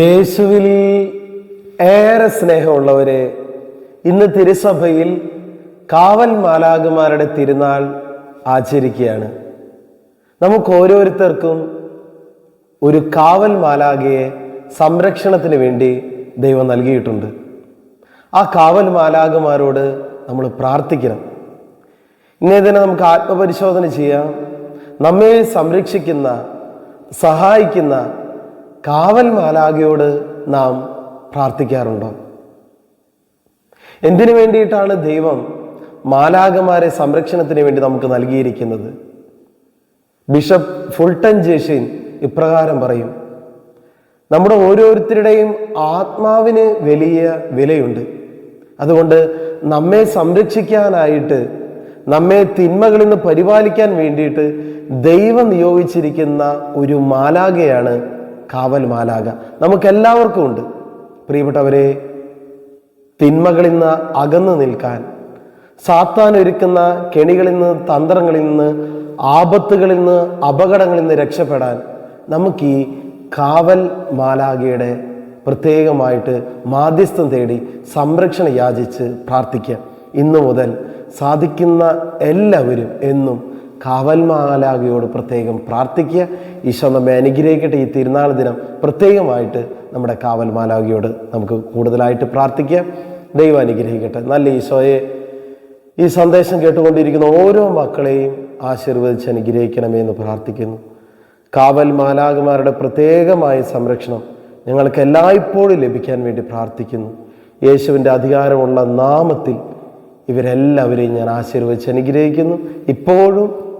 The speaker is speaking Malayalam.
യേശുവിൽ ഏറെ സ്നേഹമുള്ളവരെ ഇന്ന് തിരുസഭയിൽ കാവൽ മാലാകുമാരുടെ തിരുനാൾ ആചരിക്കുകയാണ്. നമുക്ക് ഓരോരുത്തർക്കും ഒരു കാവൽ മാലാകയെ സംരക്ഷണത്തിന് വേണ്ടി ദൈവം നൽകിയിട്ടുണ്ട്. ആ കാവൽ മാലാകുമാരോട് നമ്മൾ പ്രാർത്ഥിക്കണം. ഇങ്ങനെ തന്നെ നമുക്ക് ആത്മപരിശോധന ചെയ്യാം. നമ്മെ സംരക്ഷിക്കുന്ന സഹായിക്കുന്ന കാവൽ മാലാകയോട് നാം പ്രാർത്ഥിക്കാറുണ്ടോ? എന്തിനു വേണ്ടിയിട്ടാണ് ദൈവം മാലാകമാരെ സംരക്ഷണത്തിന് വേണ്ടി നമുക്ക് നൽകിയിരിക്കുന്നത്? ബിഷപ്പ് ഫുൾട്ടൻ ജേഷിൻ ഇപ്രകാരം പറയും നമ്മുടെ ഓരോരുത്തരുടെയും ആത്മാവിന് വലിയ വിലയുണ്ട്. അതുകൊണ്ട് നമ്മെ സംരക്ഷിക്കാനായിട്ട് നമ്മെ തിന്മകളിൽ നിന്ന് പരിപാലിക്കാൻ വേണ്ടിയിട്ട് ദൈവം നിയോഗിച്ചിരിക്കുന്ന ഒരു മാലാകയാണ് കാവൽ മാലാക നമുക്കെല്ലാവർക്കും ഉണ്ട്. പ്രിയപ്പെട്ടവരെ തിന്മകളിൽ നിന്ന് അകന്നു നിൽക്കാൻ സാത്താൻ ഒരുക്കുന്ന കെണികളിൽ നിന്ന് തന്ത്രങ്ങളിൽ നിന്ന് ആപത്തുകളിൽ നിന്ന് അപകടങ്ങളിൽ നിന്ന് രക്ഷപ്പെടാൻ നമുക്ക് ഈ കാവൽ മാലാകയുടെ പ്രത്യേകമായിട്ട് മാധ്യസ്ഥം തേടി സംരക്ഷണം യാചിച്ച് പ്രാർത്ഥിക്കാം. ഇന്നു മുതൽ സാധിക്കുന്ന എല്ലാവരും എന്നും കാവൽ മാലാകയോട് പ്രത്യേകം പ്രാർത്ഥിക്കുക. ഈശോ നമ്മെ അനുഗ്രഹിക്കട്ടെ. ഈ തിരുനാൾ ദിനം പ്രത്യേകമായിട്ട് നമ്മുടെ കാവൽമാലാകയോട് നമുക്ക് കൂടുതലായിട്ട് പ്രാർത്ഥിക്കുക ദൈവം അനുഗ്രഹിക്കട്ടെ. നല്ല ഈശോയെ ഈ സന്ദേശം കേട്ടുകൊണ്ടിരിക്കുന്ന ഓരോ മക്കളെയും ആശീർവദിച്ച് അനുഗ്രഹിക്കണമേ എന്ന് പ്രാർത്ഥിക്കുന്നു. കാവൽ മാലാകുമാരുടെ പ്രത്യേകമായ സംരക്ഷണം ഞങ്ങൾക്ക് എല്ലായ്പ്പോഴും ലഭിക്കാൻ വേണ്ടി പ്രാർത്ഥിക്കുന്നു. യേശുവിന്റെ അധികാരമുള്ള നാമത്തിൽ ഇവരെല്ലാവരെയും ഞാൻ ആശീർവദിച്ച് അനുഗ്രഹിക്കുന്നു. ഇപ്പോഴും